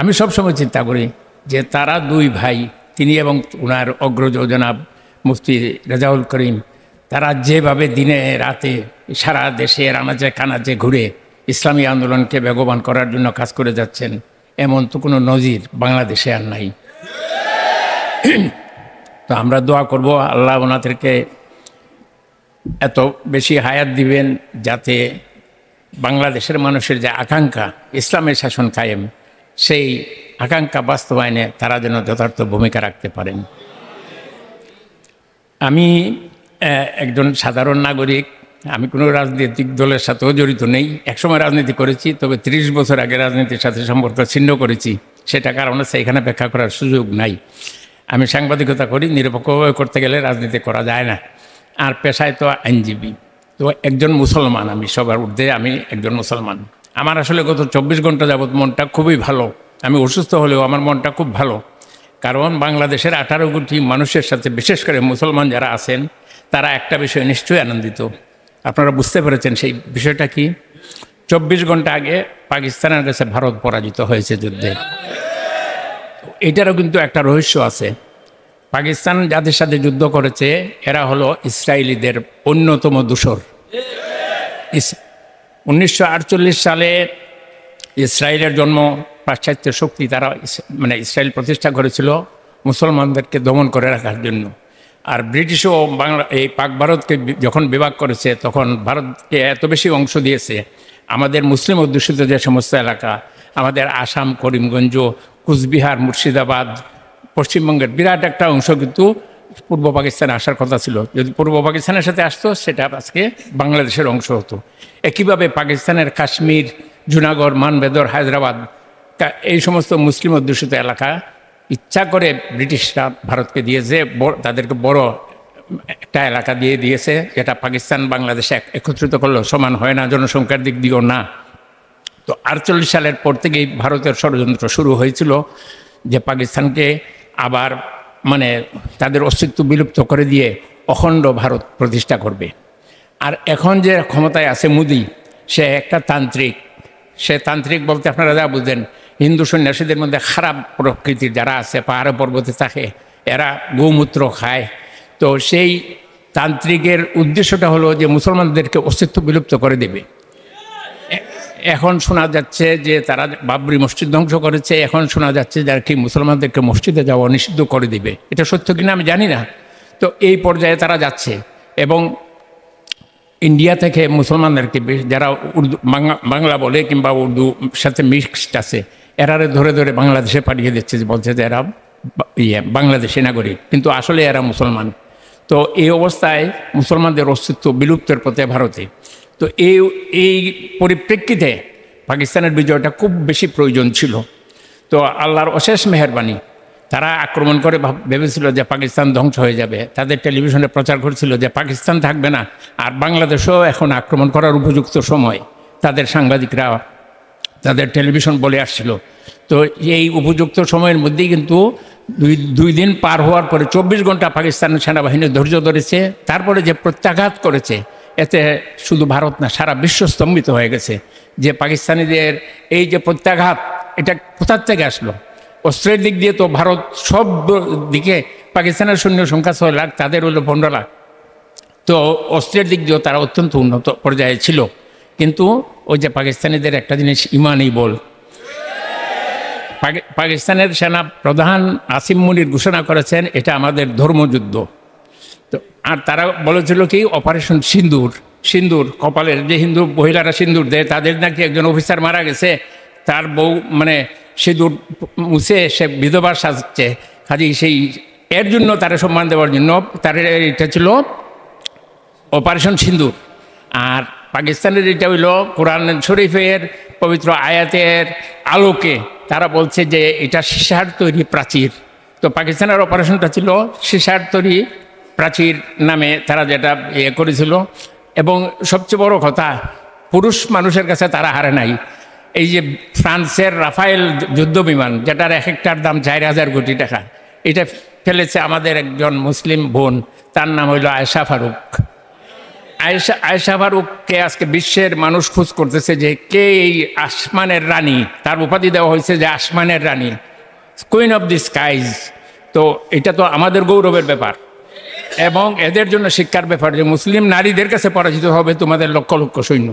আমি সবসময় চিন্তা করি যে তারা দুই ভাই, তিনি এবং ওনার অগ্রজ জনাব মুফতি রেজাউল করিম, তারা যেভাবে দিনে রাতে সারা দেশে আনাচে কানাচে ঘুরে ইসলামী আন্দোলনকে বেগবান করার জন্য কাজ করে যাচ্ছেন, এমন তো কোনো নজির বাংলাদেশে আর নাই। তো আমরা দোয়া করব, আল্লাহ ওনাদেরকে এত বেশি হায়াত দিবেন যাতে বাংলাদেশের মানুষের যে আকাঙ্ক্ষা, ইসলামের শাসন কায়েম সেই আকাঙ্ক্ষা বাস্তবায়নে তারা যেন যথার্থ ভূমিকা রাখতে পারেন। আমি একজন সাধারণ নাগরিক, আমি কোনো রাজনৈতিক দলের সাথেও জড়িত নেই। একসময় রাজনীতি করেছি, তবে ত্রিশ বছর আগে রাজনীতির সাথে সম্পর্ক ছিন্ন করেছি। সেটা কারণ হচ্ছে এখানে ব্যাখ্যা করার সুযোগ নাই। আমি সাংবাদিকতা করি, নিরপেক্ষভাবে করতে গেলে রাজনীতি করা যায় না। আর পেশায় তো আইনজীবী। তো একজন মুসলমান আমি, সবার ঊর্ধ্বে আমি একজন মুসলমান। আমার আসলে গত চব্বিশ ঘণ্টা যাবৎ মনটা খুবই ভালো। আমি অসুস্থ হলেও আমার মনটা খুব ভালো। কারণ বাংলাদেশের আঠারো কোটি মানুষের সাথে, বিশেষ করে মুসলমান যারা আছেন, তারা একটা বিষয়ে নিশ্চয়ই আনন্দিত। আপনারা বুঝতে পেরেছেন সেই বিষয়টা কি? চব্বিশ ঘণ্টা আগে পাকিস্তানের কাছে ভারত পরাজিত হয়েছে যুদ্ধে। এটারও কিন্তু একটা রহস্য আছে। পাকিস্তান যাদের সাথে যুদ্ধ করেছে, এরা হলো ইসরায়েলিদের অন্যতম দূষর। উনিশশো আটচল্লিশ সালে ইসরায়েলের জন্ম পাশ্চাত্য শক্তি তারা মানে ইসরায়েল প্রতিষ্ঠা করেছিল মুসলমানদেরকে দমন করে রাখার জন্য। আর ব্রিটিশও বাংলা, এই পাক ভারতকে যখন বিভাগ করেছে তখন ভারতকে এত বেশি অংশ দিয়েছে। আমাদের মুসলিম অধ্যুষিত যে সমস্ত এলাকা, আমাদের আসাম, করিমগঞ্জ, কুচবিহার, মুর্শিদাবাদ, পশ্চিমবঙ্গের বিরাট একটা অংশ কিন্তু পূর্ব পাকিস্তানে আসার কথা ছিল। যদি পূর্ব পাকিস্তানের সাথে আসতো, সেটা আজকে বাংলাদেশের অংশ হতো। একইভাবে পাকিস্তানের কাশ্মীর, জুনাগড়, মানবেদর, হায়দ্রাবাদ এই সমস্ত মুসলিম অধ্যুষিত এলাকা ইচ্ছা করে ব্রিটিশরা ভারতকে দিয়েছে তাদেরকে বড় একটা এলাকা দিয়ে দিয়েছে, যেটা পাকিস্তান বাংলাদেশে একত্রিত করলেও সমান হয় না, জনসংখ্যার দিক দিয়েও না। তো আটচল্লিশ সালের পর থেকেই ভারতের ষড়যন্ত্র শুরু হয়েছিল যে পাকিস্তানকে আবার মানে তাদের অস্তিত্ব বিলুপ্ত করে দিয়ে অখণ্ড ভারত প্রতিষ্ঠা করবে। আর এখন যে ক্ষমতায় আছে মোদি, সে একটা তান্ত্রিক। সে তান্ত্রিক বলতে আপনারা যা বুঝেন, হিন্দু সন্ন্যাসীদের মধ্যে খারাপ প্রকৃতির যারা আছে, পাহাড়ে পর্বতে থাকে, এরা গোমূত্র খায়। তো সেই তান্ত্রিকের উদ্দেশ্যটা হলো যে মুসলমানদেরকে অস্তিত্ব বিলুপ্ত করে দেবে। এখন শোনা যাচ্ছে যে তারা বাবরি মসজিদ ধ্বংস করেছে, এখন শোনা যাচ্ছে যে কি মুসলমানদেরকে মসজিদে যাওয়া নিষিদ্ধ করে দিবে। এটা সত্য কিনা আমি জানি না। তো এই পর্যায়ে তারা যাচ্ছে এবং ইন্ডিয়া থেকে মুসলমানদেরকে যারা উর্দু, বাংলা বাংলা বলে কিংবা উর্দু সাথে মিক্সড আছে, এরারে ধরে ধরে বাংলাদেশে পাঠিয়ে দিচ্ছে যে বলছে যে এরা ইয়ে বাংলাদেশি নাগরিক, কিন্তু আসলে এরা মুসলমান। তো এই অবস্থায় মুসলমানদের অস্তিত্ব বিলুপ্তের পথে ভারতে। তো এই এই পরিপ্রেক্ষিতে পাকিস্তানের বিজয়টা খুব বেশি প্রয়োজন ছিল। তো আল্লাহর অশেষ মেহরবানি, তারা আক্রমণ করে ভেবেছিল যে পাকিস্তান ধ্বংস হয়ে যাবে। তাদের টেলিভিশনে প্রচার করছিল যে পাকিস্তান থাকবে না, আর বাংলাদেশও এখন আক্রমণ করার উপযুক্ত সময়। তাদের সাংবাদিকরা তাদের টেলিভিশন বলে আসছিল। তো এই উপযুক্ত সময়ের মধ্যেই কিন্তু দুই দুই দিন পার হওয়ার পরে চব্বিশ ঘণ্টা পাকিস্তানের সেনাবাহিনী ধৈর্য ধরেছে। তারপরে যে প্রত্যাঘাত করেছে এতে শুধু ভারত না, সারা বিশ্ব স্তম্ভিত হয়ে গেছে যে পাকিস্তানিদের এই যে প্রত্যাঘাত, এটা কোথার থেকে আসলো? অস্ত্রের দিক দিয়ে তো ভারত সব দিকে পাকিস্তানের সৈন্য সংখ্যা ছয় লাখ, তাদের হলো পনেরো লাখ। তো অস্ত্রের দিক দিয়েও তারা অত্যন্ত উন্নত পর্যায়ে ছিল। কিন্তু ওই যে পাকিস্তানিদের একটা জিনিস, ইমানই বল। পাকিস্তানের সেনা প্রধান আসিম মুনির ঘোষণা করেছেন, এটা আমাদের ধর্মযুদ্ধ। তো, আর তারা বলেছিল কি, অপারেশন সিন্দুর সিন্দুর, কপালের যে হিন্দু মহিলারা সিন্দুর দেয়, তাদের নাকি একজন অফিসার মারা গেছে, তার বউ মানে সিঁদুর মুছে সে বিধবা সাজছে। কাজেই সেই, এর জন্য তারা সম্মান দেওয়ার জন্য তার এটা ছিল অপারেশন সিন্দুর। আর পাকিস্তানের এটা হইল কোরআন শরীফের পবিত্র আয়াতের আলোকে তারা বলছে যে এটা সিসার তৈরি প্রাচীর। তো পাকিস্তানের অপারেশনটা ছিল সিসার তৈরি প্রাচীর নামে তারা যেটা ইয়ে করেছিল। এবং সবচেয়ে বড় কথা, পুরুষ মানুষের কাছে তারা হারে নাই। এই যে ফ্রান্সের রাফায়েল যুদ্ধ বিমান, যেটার এক একটার দাম চার হাজার কোটি টাকা, এটা ফেলেছে আমাদের একজন মুসলিম বোন, তার নাম হইল আয়সা ফারুক। আয়েশা আয়েশা ফারুককে আজকে বিশ্বের মানুষ খোঁজ করতেছে যে কে এই আসমানের রানী, তার উপাধি দেওয়া হয়েছে যে আসমানের রানী কুইন অফ দি স্কাইজ তো এটা তো আমাদের গৌরবের ব্যাপার। এবং এদের জন্য শিক্ষার ব্যাপার যে মুসলিম নারীদের কাছে পরাজিত হবে তোমাদের লক্ষ লক্ষ সৈন্য।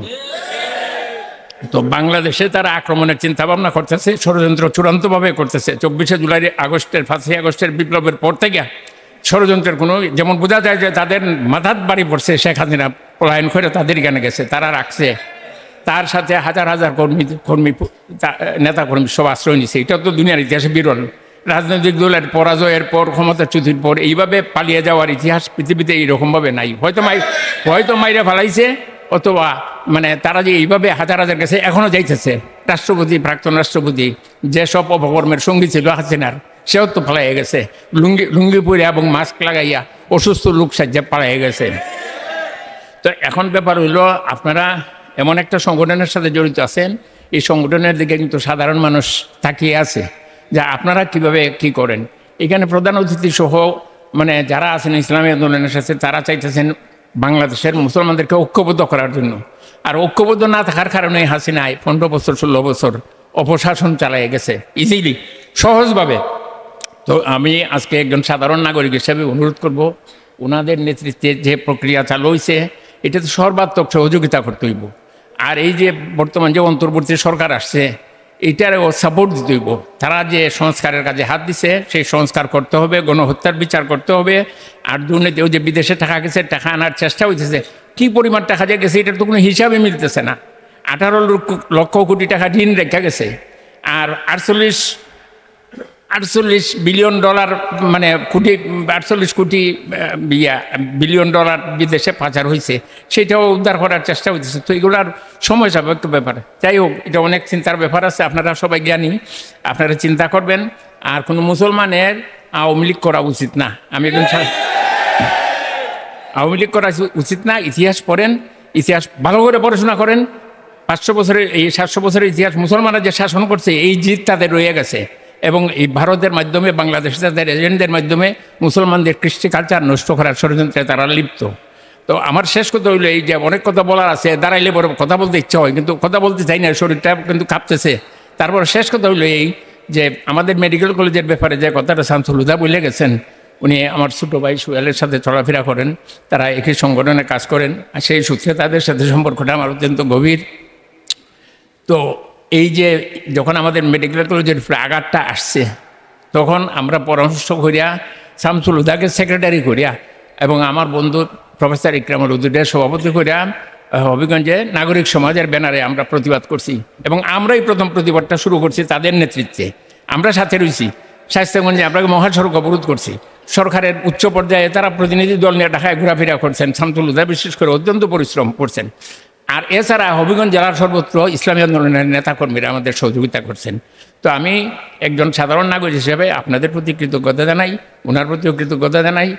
তো বাংলাদেশে তারা আক্রমণের চিন্তা ভাবনা করতেছে, ষড়যন্ত্র চূড়ান্তভাবে করতেছে। চব্বিশে জুলাই আগস্টের, পাঁচই আগস্টের বিপ্লবের পর থেকে ষড়যন্ত্রের কোনো, যেমন বোঝা যায় যে তাদের মাথার বাড়ি পড়ছে, শেখ হাসিনা পলায়ন করে তাদের এখানে গেছে, তারা রাখছে। তার সাথে হাজার হাজার কর্মী কর্মী নেতা কর্মী সব আশ্রয় নিছে। এটা তো দুনিয়ার ইতিহাসে বিরল। রাজনৈতিক দলের পরাজয়ের পর ক্ষমতাচ্যুতির পর, এইভাবে পালিয়ে যাওয়ার ইতিহাস পৃথিবীতে এইরকমভাবে নাই। হয়তো মাই, হয়তো মাইরা ফেলাইছে, অথবা মানে তারা যে এইভাবে হাজার হাজার গেছে এখনও যাইতেছে। রাষ্ট্রপতি, প্রাক্তন রাষ্ট্রপতি যেসব অপকর্মের সঙ্গী ছিল হাসিনার, সেও তো পালাইয়া গেছে। লুঙ্গি লুঙ্গি পরে এবং মাস্ক লাগাইয়া অসুস্থ লোক সাজ্জা পালাইয়া গেছে। তো এখন ব্যাপার হইল, আপনারা এমন একটা সংগঠনের সাথে জড়িত আছেন। এই সংগঠনের দিকে কিন্তু সাধারণ মানুষ তাকিয়ে আছে। যা আপনারা কীভাবে কি করেন? এখানে প্রধান অতিথি সহ মানে যারা আছেন, ইসলামী আন্দোলনের সাথে তারা চাইতেছেন বাংলাদেশের মুসলমানদেরকে ঐক্যবদ্ধ করার জন্য। আর ঐক্যবদ্ধ না থাকার কারণে হাসিনায় পনেরো বছর, ষোলো বছর অপশাসন চালিয়ে গেছে। ইজিলি, সহজভাবে। তো আমি আজকে একজন সাধারণ নাগরিক হিসেবে অনুরোধ করব ওনাদের নেতৃত্বে যে প্রক্রিয়া চালু হয়েছে এটাতে সর্বাত্মক সহযোগিতা করতে হইব। আর এই যে বর্তমান যে অন্তর্বর্তী সরকার আসছে এইটারও সাপোর্ট দিতে হইব তারা যে সংস্কারের কাজে হাত দিছে, সেই সংস্কার করতে হবে, গণহত্যার বিচার করতে হবে। আর দুর্নীতি যে বিদেশে টাকা গেছে, টাকা আনার চেষ্টা হইতেছে। কি পরিমাণ টাকা যে গেছে, এটার তো কোনো হিসাবে মিলতেছে না। আঠারো লক্ষ কোটি টাকা ঋণ রেখা গেছে। আর আটচল্লিশ আটচল্লিশ বিলিয়ন ডলার মানে কোটি, আটচল্লিশ কোটি ইয়া, বিলিয়ন ডলার বিদেশে পাচার হয়েছে সেটাও উদ্ধার করার চেষ্টা হইতেছে। তো এগুলার সময় সাপেক্ষ ব্যাপার। যাই হোক, এটা অনেক চিন্তার ব্যাপার আছে। আপনারা সবাই জ্ঞানী। আপনারা চিন্তা করবেন। আর কোনো মুসলমানের আওয়ামী লীগ করা উচিত না। আমি একজন আওয়ামী লীগ করা উচিত না। ইতিহাস পড়েন। ইতিহাস ভালো করে পড়াশোনা করেন। পাঁচশো বছরের, এই সাতশো বছরের ইতিহাস মুসলমানরা যে শাসন করছে, এই জিত তাদের রয়ে গেছে। এবং এই ভারতের মাধ্যমে, বাংলাদেশে তাদের এজেন্টদের মাধ্যমে মুসলমানদের কৃষ্টি কালচার নষ্ট করার ষড়যন্ত্রে তারা লিপ্ত। তো আমার শেষ কথা হইল এই যে অনেক কথা বলার আছে, দাঁড়াইলে বড় কথা বলতে ইচ্ছা হয়, কিন্তু কথা বলতে চাই না, শরীরটা কিন্তু কাঁপতেছে। তারপর শেষ কথা হইল এই যে আমাদের মেডিকেল কলেজের ব্যাপারে যে কথাটা শামসুল হুদা বলে গেছেন, উনি আমার ছোটো ভাই সুয়েলের সাথে চলাফেরা করেন, তারা একই সংগঠনে কাজ করেন, আর সেই সূত্রে তাদের সাথে সম্পর্কটা আমার অত্যন্ত গভীর। তো এই যে যখন আমাদের মেডিকেল কলেজের আঘাতটা আসছে, তখন আমরা পরামর্শ করিয়া শামসুল হুদাকে সেক্রেটারি করিয়া এবং আমার বন্ধু প্রফেসর ইকরামুল উদ্দিনের সভাপতি করিয়া হবিগঞ্জে নাগরিক সমাজের ব্যানারে আমরা প্রতিবাদ করছি এবং আমরাই প্রথম প্রতিবাদটা শুরু করছি তাদের নেতৃত্বে। আমরা সাথে রয়েছি। স্বাস্থ্যগঞ্জে আমরা মহাসড়ক অবরোধ করছি। সরকারের উচ্চ পর্যায়ে তারা প্রতিনিধি দল নিয়ে ঢাকায় ঘোরাফেরা করছেন। শামসুল হুদা বিশেষ করে অত্যন্ত পরিশ্রম করছেন। আর এছাড়া হবিগঞ্জ জেলার সর্বত্র ইসলামী আন্দোলনের নেতাকর্মীরা আমাদের সহযোগিতা করছেন। তো আমি একজন সাধারণ নাগরিক হিসেবে আপনাদের প্রতি কৃতজ্ঞতা জানাই ওনার প্রতিও কৃতজ্ঞতা জানাই।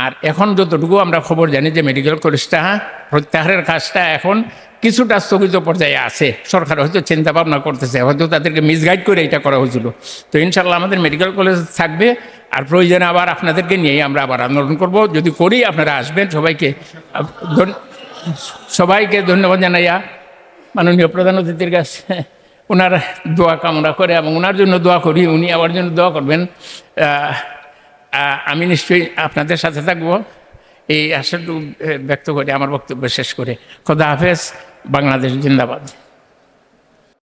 আর এখন যতটুকু আমরা খবর জানি যে মেডিকেল কলেজটা প্রত্যাহারের কাজটা এখন কিছুটা স্থগিত পর্যায়ে আছে। সরকার হয়তো চিন্তা ভাবনা করতেছে, হয়তো তাদেরকে মিসগাইড করে এটা করা হয়েছিল। তো ইনশাল্লাহ আমাদের মেডিকেল কলেজ থাকবে। আর প্রয়োজনে আবার আপনাদেরকে নিয়েই আমরা আবার আন্দোলন করব। যদি করি আপনারা আসবেন সবাইকে। সবাইকে ধন্যবাদ জানাইয়া মাননীয় প্রধান অতিথির কাছে ওনার দোয়া কামনা করে এবং ওনার জন্য দোয়া করি, উনি আমার জন্য দোয়া করবেন। আমি নিশ্চয়ই আপনাদের সাথে থাকব। এই আশাটুকু ব্যক্ত করে, আমার বক্তব্য শেষ করে। খোদা হাফেজ, বাংলাদেশ জিন্দাবাদ।